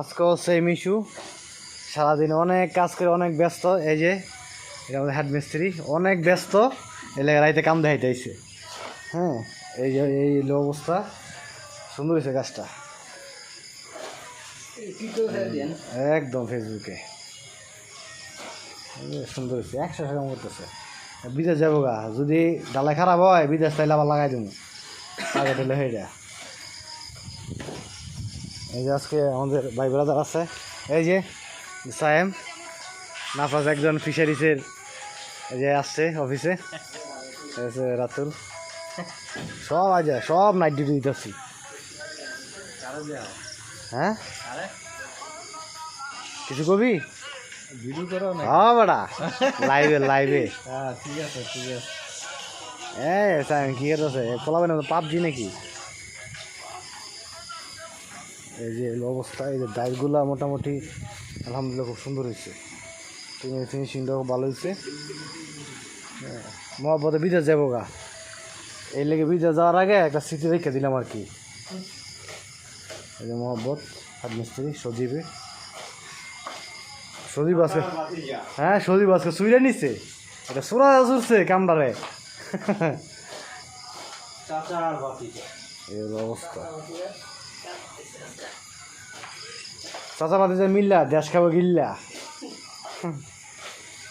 আজকেও সেই মিশু। সারাদিন অনেক কাজ করে, অনেক ব্যস্ত। এই যে, এটা আমাদের হেড মিস্ত্রি অনেক ব্যস্ত। এলাকা রাইতে কাম দেখাইতেছে হ্যাঁ এই যে, এই লো অবস্থা। সুন্দর হয়েছে গাছটা একদম ফেসবুকে। সুন্দর হয়েছে একশো টাকা করতেছে বিদেশ যাব গা। যদি ডালাই খারাপ হয়, বিদেশ তাইলে আবার লাগাই দেবো আগে দিলে হয়ে যায়। এই যে আজকে আমাদের ভাই ব্রাদার আছে। এই যে সায়েম নাফাজ একজন ফিশারিসের এই যে আসছে অফিসে রাতুল। সব আজ সব নাইট ডিউটি দিতেছি। হ্যাঁ? কিছু কবি? ভিডিও করো না হ্যাঁ বেটা। লাইভে লাইভে হ্যাঁ ঠিক আছে ঠিক আছে। এ সায়েম কি করতেছে? কলাবে না পাবজি নাকি? এই যে অবস্থা এই যে ডাইলগুলা মোটামুটি আলহামদুলিল্লাহ খুব সুন্দর হয়েছে। ফিনিশিংটাও ভালো হয়েছে। মহব্বতে বিদেশ যাব গা। এই লেগে বিদেশ যাওয়ার আগে একটা স্মৃতি রেখে দিলাম আর কি। এই যে মহব্বত হাত মিস্ত্রি সজীবে। সজীব আছে হ্যাঁ সজীব আজকে সুইরে নিচ্ছে এটা সুরা চুরছে কামড়ারে চাচার এই অবস্থা। চাচা যে মিল্লা দেশ খাব গিল্লা।